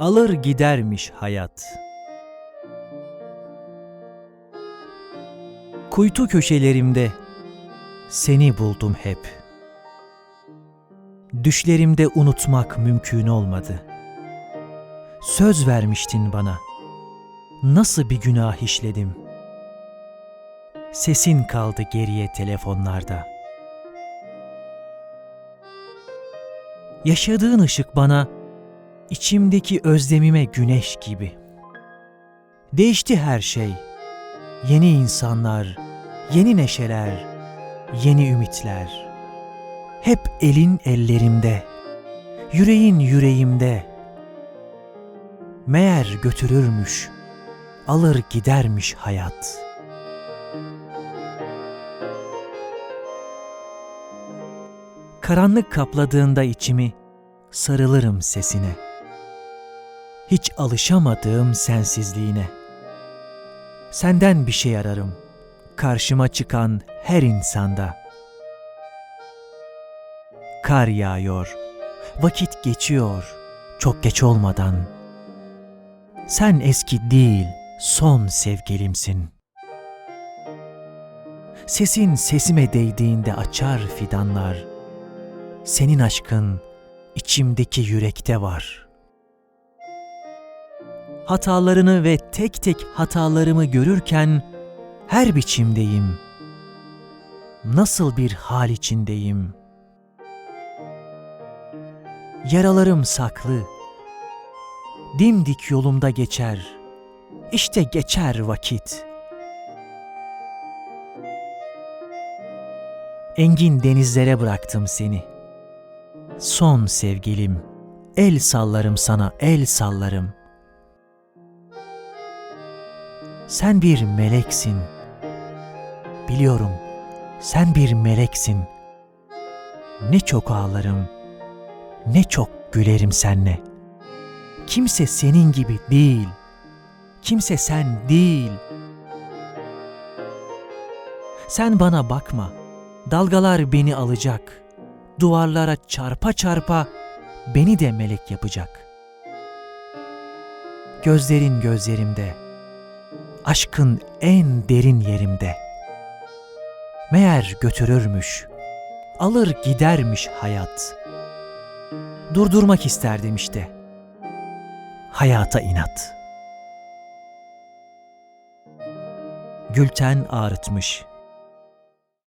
alır gidermiş hayat. Kuytu köşelerimde seni buldum hep. Düşlerimde unutmak mümkün olmadı. Söz vermiştin bana. Nasıl bir günah işledim? Sesin kaldı geriye telefonlarda. Yaşadığın ışık bana içimdeki özlemime güneş gibi. Değişti her şey. Yeni insanlar, yeni neşeler, yeni ümitler. Hep elin ellerimde, yüreğin yüreğimde. Meğer götürürmüş, alır gidermiş hayat. Karanlık kapladığında içimi, sarılırım sesine. Hiç alışamadığım sensizliğine. Senden bir şey ararım, karşıma çıkan her insanda. Kar yağıyor, vakit geçiyor, çok geç olmadan. Sen eski değil, son sevgilimsin. Sesin sesime değdiğinde açar fidanlar. Senin aşkın içimdeki yürekte var. Hatalarını ve tek tek hatalarımı görürken her biçimdeyim. Nasıl bir hal içindeyim. Yaralarım saklı. Dimdik yolumda geçer. İşte geçer vakit. Engin denizlere bıraktım seni. Son sevgilim, el sallarım sana, el sallarım. Sen bir meleksin. Biliyorum, sen bir meleksin. Ne çok ağlarım, ne çok gülerim senle. Kimse senin gibi değil. Kimse sen değil. Sen bana bakma. Dalgalar beni alacak. Duvarlara çarpa çarpa beni de melek yapacak. Gözlerin gözlerimde. Aşkın en derin yerimde. Meğer götürürmüş. Alır gidermiş hayat. Durdurmak isterdim işte. Hayata inat. Gülten ağrıtmış.